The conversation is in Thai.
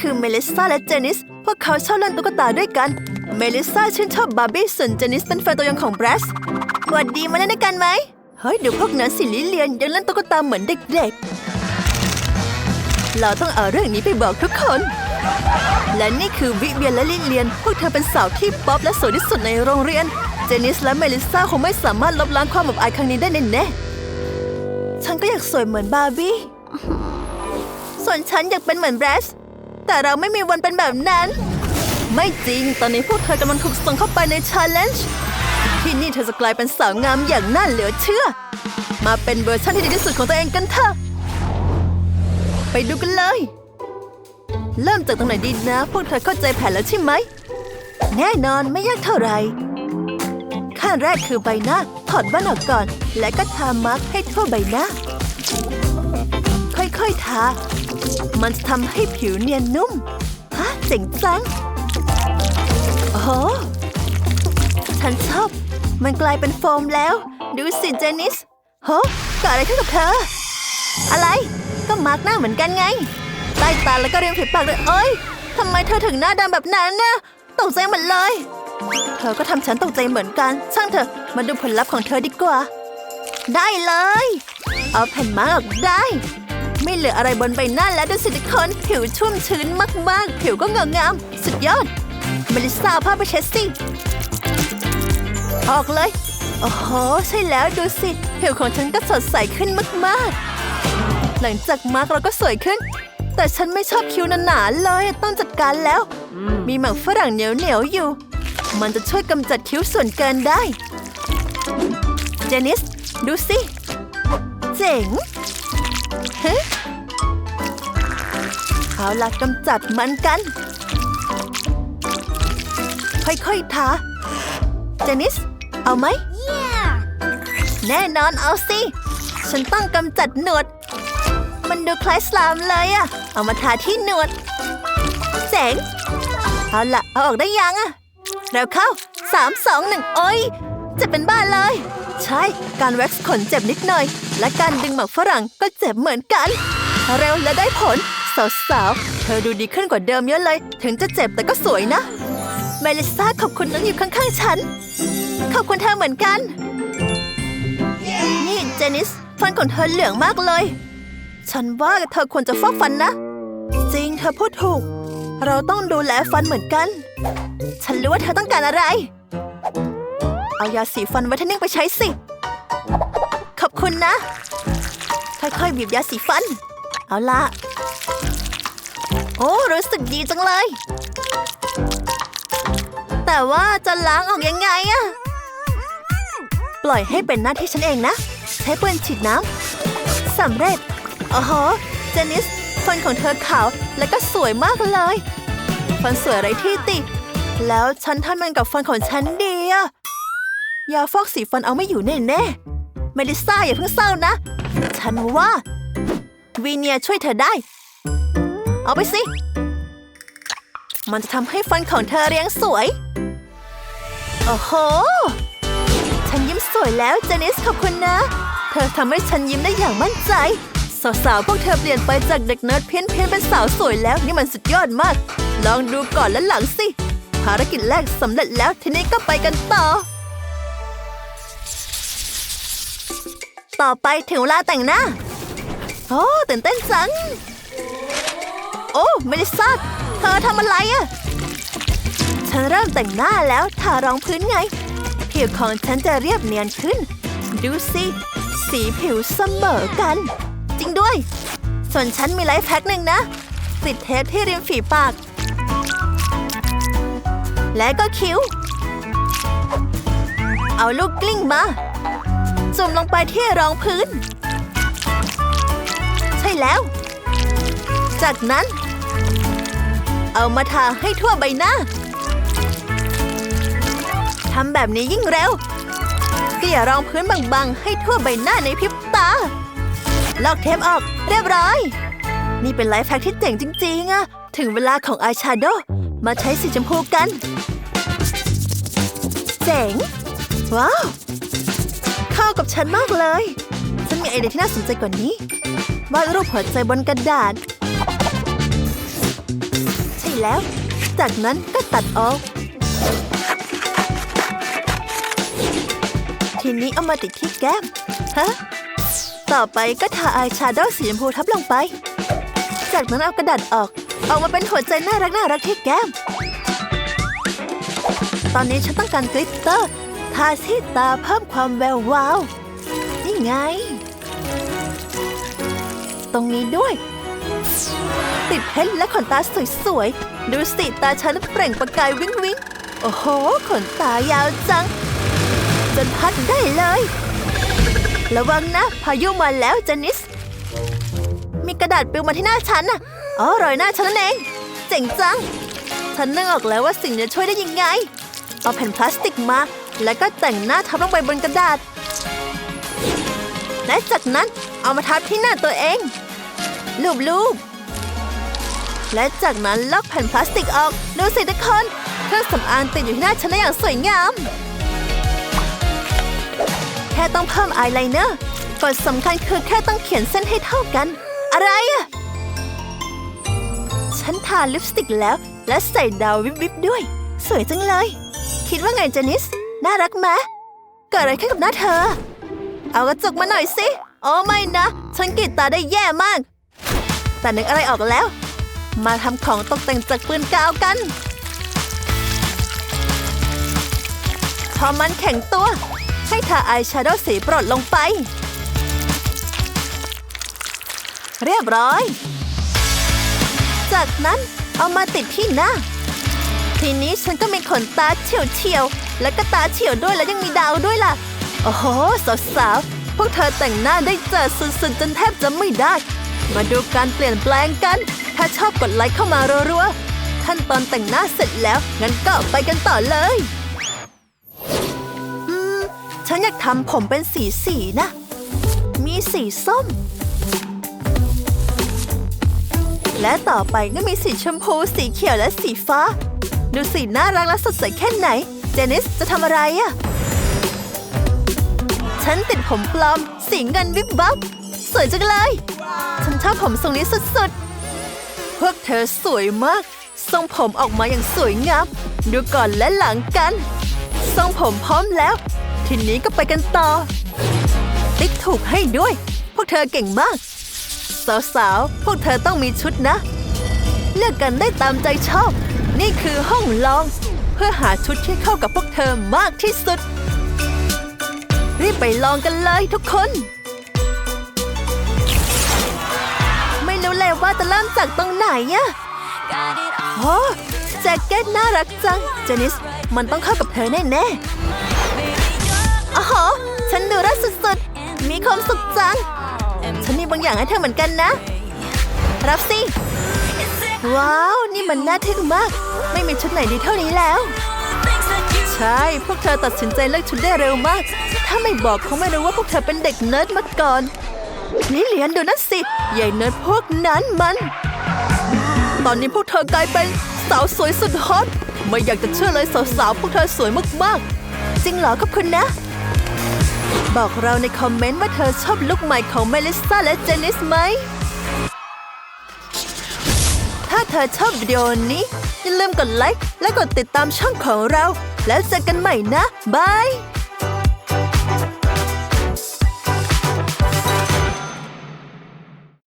คือเมลิซาและเจนิส พวกเขาชอบเล่นตุ๊กตาด้วยกัน เมลิซาชื่นชอบบาร์บี้ส่วนเจนิสเป็นแฟนตัวยงของแบรสสวัสดีมาเล่นด้วยกันไหม เฮ้ยเดี๋ยวพวกนั้นสิลิเลียนยังเล่นตุ๊กตาเหมือนเด็กๆ เราต้องเอาเรื่องนี้ไปบอกทุกคน และนี่คือวิเวียนและลิเลียน พวกเธอเป็นสาวที่ป๊อปและสวยที่สุดในโรงเรียน เจนิสและเมลิซาคงไม่สามารถลบล้างความอับอายครั้งนี้ได้แน่ๆ ฉันก็อยากสวยเหมือนบาร์บี้ส่วนฉันอยากเป็นเหมือนแบรส แต่เราไม่มีวันเป็นแบบนั้น ไม่จริง ตอนนี้พวกเธอกำลังถูกส่งเข้าไปในชาเลนจ์ที่นี่เธอจะกลายเป็นสาวงามอย่างน่าเหลือเชื่อ มาเป็นเวอร์ชันที่ดีที่สุดของตัวเองกันเถอะ ไปดูกันเลย เริ่มจากตรงไหนดีนะ พวกเธอเข้าใจแผนแล้วใช่ไหม แน่นอนไม่ยากเท่าไหร่ขั้นแรกคือใบหน้า ถอดแว่นออกก่อน และก็ทามาร์กให้ทั่วใบหน้า ค่อยๆทา มันจะทำให้ผิวเนียนนุ่ม ฮะเจ๋งจังโอ้โหฉันชอบ มันกลายเป็นโฟมแล้ว ดูสิเจนิสโหเกิดอะไรขึ้นกับเธอ อะไร ก็มาร์กหน้าเหมือนกันไง ใต้ตาแล้วก็ริมฝีปากด้วยเอ้ยทำไมเธอถึงหน้าดำแบบนั้นนะตกใจหมดเลย เธอก็ทำฉันตกใจเหมือนกัน ช่างเถอะ มาดูผลลัพธ์ของเธอดีกว่า ได้เลย เอาแผ่นมาร์กออกได้ ไม่เหลืออะไรบนใบหน้าแล้วดูสิทุกคนผิวชุ่มชื้นมากๆ ผิวก็เงางาม สุดยอดเมลิซาเอาผ้าไปเช็ดสิออกเลย โอ้โห ใช่แล้วดูสิ ผิวของฉันก็สดใสขึ้นมากๆ หลังจากมาร์กเราก็สวยขึ้น แต่ฉันไม่ชอบคิ้วหนาๆเลยต้องจัดการแล้ว มีหมักฝรั่งเหนียวๆอยู่ มันจะช่วยกำจัดคิ้วส่วนเกินได้ เจนิส ดูสิ เจ๋งฮะ เอาล่ะกำจัดมันกัน ค่อยๆทาเจนิส เอาไหมแน่นอนเอาสิ ฉันต้องกำจัดหนวด มันดูคล้ายสลามเลยอะเอามาทาที่หนวดเจ๋งเอาละเอาออกได้ยังอะเร็วเข้าสามสองหนึ่งโอ้ยเจ็บเป็นบ้าเลย ใช่ การแว็กซ์ขนเจ็บนิดหน่อย และการดึงหมักฝรั่งก็เจ็บเหมือนกัน เร็วและได้ผล สาวๆ เธอดูดีขึ้นกว่าเดิมเยอะเลย ถึงจะเจ็บแต่ก็สวยนะ เมลิซาขอบคุณน้องอยู่ข้างๆฉัน ขอบคุณเธอเหมือนกัน นี่เจนิส ฟันของเธอเหลืองมากเลย ฉันว่าเธอควรจะฟอกฟันนะ จริงเธอพูดถูก เราต้องดูแลฟันเหมือนกัน ฉันรู้ว่าเธอต้องการอะไร เอายาสีฟันไวท์เทนนิ่งไปใช้สิ ขอบคุณนะ ค่อยๆบีบยาสีฟัน เอาละ โอ้รู้สึกดีจังเลย แต่ว่าจะล้างออกยังไงอะปล่อยให้เป็นหน้าที่ฉันเองนะ ใช้ปืนฉีดน้ำสำเร็จโอ้โหเจนิสฟันของเธอขาวและก็สวยมากเลยฟันสวยไรที่ติ แล้วฉันทำมันกับฟันของฉันดีอะยาฟอกสีฟันเอาไม่อยู่แน่แน่เมลิซ่าอย่าเพิ่งเศร้านะ ฉันว่า วีเนียช่วยเธอได้ เอาไปสิ มันจะทำให้ฟันของเธอเรียงสวย โอ้โห ฉันยิ้มสวยแล้วเจนิสขอบคุณนะ เธอทำให้ฉันยิ้มได้อย่างมั่นใจ สาวๆพวกเธอเปลี่ยนไปจากเด็กเนิร์ดเพี้ยนเพี้ยนเป็นสาวสวยแล้วนี่มันสุดยอดมาก ลองดูก่อนและหลังสิ ภารกิจแรกสำเร็จแล้วทีนี้ก็ไปกันต่อ ต่อไปถึงเวลาแต่งหน้า โอ้ตื่นเต้นจัง โอ้เมลิซาเธอทำอะไรอะฉันเริ่มแต่งหน้าแล้วทารองพื้นไง ผิวของฉันจะเรียบเนียนขึ้น ดูสิสีผิวเสมอกัน จริงด้วย ส่วนฉันมีไลฟ์แพ็คหนึ่งนะ ติดเทปที่ริมฝีปาก และก็คิ้ว เอาลูกกลิ้งมาจุ่มลงไปที่รองพื้น ใช่แล้ว จากนั้น เอามาทาให้ทั่วใบหน้า ทำแบบนี้ยิ่งเร็วเกลี่ยรองพื้นบางๆ ให้ทั่วใบหน้าในพริบตา ลอกเทปออกเรียบร้อย นี่เป็นไลฟ์แพ็กที่เจ๋งจริงๆอะถึงเวลาของอายแชโดว์มาใช้สีชมพูกัน เจ๋ง ว้าว เข้ากับฉันมากเลย ฉันมีไอเดียที่น่าสนใจกว่านี้วาดรูปหัวใจบนกระดาษ แล้ว จากนั้นก็ตัดออก ทีนี้เอามาติดที่แก้ม ฮะ ต่อไปก็ทาอายแชโดว์สีชมพูทับลงไป จากนั้นเอากระดาษออก ออกมาเป็นหัวใจน่ารักน่ารักที่แก้ม ตอนนี้ฉันต้องการกลิตเตอร์ ทาที่ตาเพิ่มความแวววาว นี่ไง ตรงนี้ด้วย ติดเพชรและขนตาสวยๆ ดูสิตาฉันเปล่งประกายวิ้งวิ้งโอ้โห ขนตายาวจัง จนพัดได้เลย ระวังนะ พายุมาแล้วเจนิส มีกระดาษปลิวมาที่หน้าฉันน่ะอ๋อรอยหน้าฉันนั่นเอง เจ๋งจัง ฉันนึกออกแล้วว่าสิ่งนี้ช่วยได้ยังไง เอาแผ่นพลาสติกมา แล้วก็แต่งหน้าทับลงไปบนกระดาษ และจากนั้นเอามาทับที่หน้าตัวเอง ลูบๆ และจากนั้นลอกแผ่นพลาสติกออก ดูสิทุกคนเครื่องสำอางติดอยู่ที่หน้าฉันได้อย่างสวยงาม แค่ต้องเพิ่มอายไลเนอร์กฎสำคัญคือแค่ต้องเขียนเส้นให้เท่ากัน อะไรอะฉันทาลิปสติกแล้ว และใส่ดาววิบวิบด้วย สวยจังเลย คิดว่าไงเจนิส น่ารักไหมเกิดอะไรขึ้นกับหน้าเธอ เอากระจกมาหน่อยสิ โอ้ไม่นะ ฉันกรีดตาได้แย่มาก แต่นึกอะไรออกแล้ว มาทำของตกแต่งจากปืนกาวกัน พอมันแข็งตัว ให้ทาอายแชโดว์สีโปรดลงไป เรียบร้อย จากนั้นเอามาติดที่หน้า ทีนี้ฉันก็มีขนตาเฉียวเฉียวๆและก็ตาเฉียวด้วยและยังมีดาวด้วยล่ะ โอ้โหสาวๆพวกเธอแต่งหน้าได้เจอสุดๆจนแทบจะไม่ได้ มาดูการเปลี่ยนแปลงกัน ถ้าชอบกดไลค์เข้ามารัวๆขั้นตอนแต่งหน้าเสร็จแล้ว งั้นก็ไปกันต่อเลย อืม ฉันอยากทำผมเป็นสีสีนะ มีสีส้ม และต่อไปก็มีสีชมพู สีเขียวและสีฟ้า ดูสีน่ารักและสดใสแค่ไหน เจนิสจะทำอะไรอะฉันติดผมปลอม สีเงินวิบวับ สวยจังเลย ฉันชอบผมทรงนี้สุดๆ พวกเธอสวยมาก ทรงผมออกมาอย่างสวยงาม ดูก่อนและหลังกัน ทรงผมพร้อมแล้ว ทีนี้ก็ไปกันต่อ ติ๊กถูกให้ด้วย พวกเธอเก่งมาก สาวๆ พวกเธอต้องมีชุดนะ เลือกกันได้ตามใจชอบ นี่คือห้องลอง เพื่อหาชุดที่เข้ากับพวกเธอมากที่สุด รีบไปลองกันเลยทุกคน ว่าจะเริ่มจากตรงไหนอะโอ้แจ็คเก็ตน่ารักจังเจนิส มันต้องเข้ากับเธอแน่ๆอ๋อฉันดูรักสุดๆ มีความสุขจัง ฉันมีบางอย่างให้เธอเหมือนกันนะ รับสิ ว้าว นี่มันน่าทึ่งมาก ไม่มีชุดไหนดีเท่านี้แล้ว ใช่ พวกเธอตัดสินใจเลือกชุดได้เร็วมาก ถ้าไม่บอกเขาไม่รู้ว่าพวกเธอเป็นเด็กเนิร์ดมาก่อน นี่เหรียญดูนั่นสิใหญ่เนิร์ดพวกนั้นมัน ตอนนี้พวกเธอกลายเป็นสาวสวยสุดฮอตไม่อยากจะเชื่อเลยสาวๆพวกเธอสวยมากๆ จริงเหรอขอบคุณนะ บอกเราในคอมเมนต์ว่าเธอชอบลุคใหม่ของเมลิสซาและเจนิสไหม ถ้าเธอชอบวิดีโอนี้ อย่าลืมกดไลค์และกดติดตามช่องของเรา แล้วเจอกันใหม่นะ บาย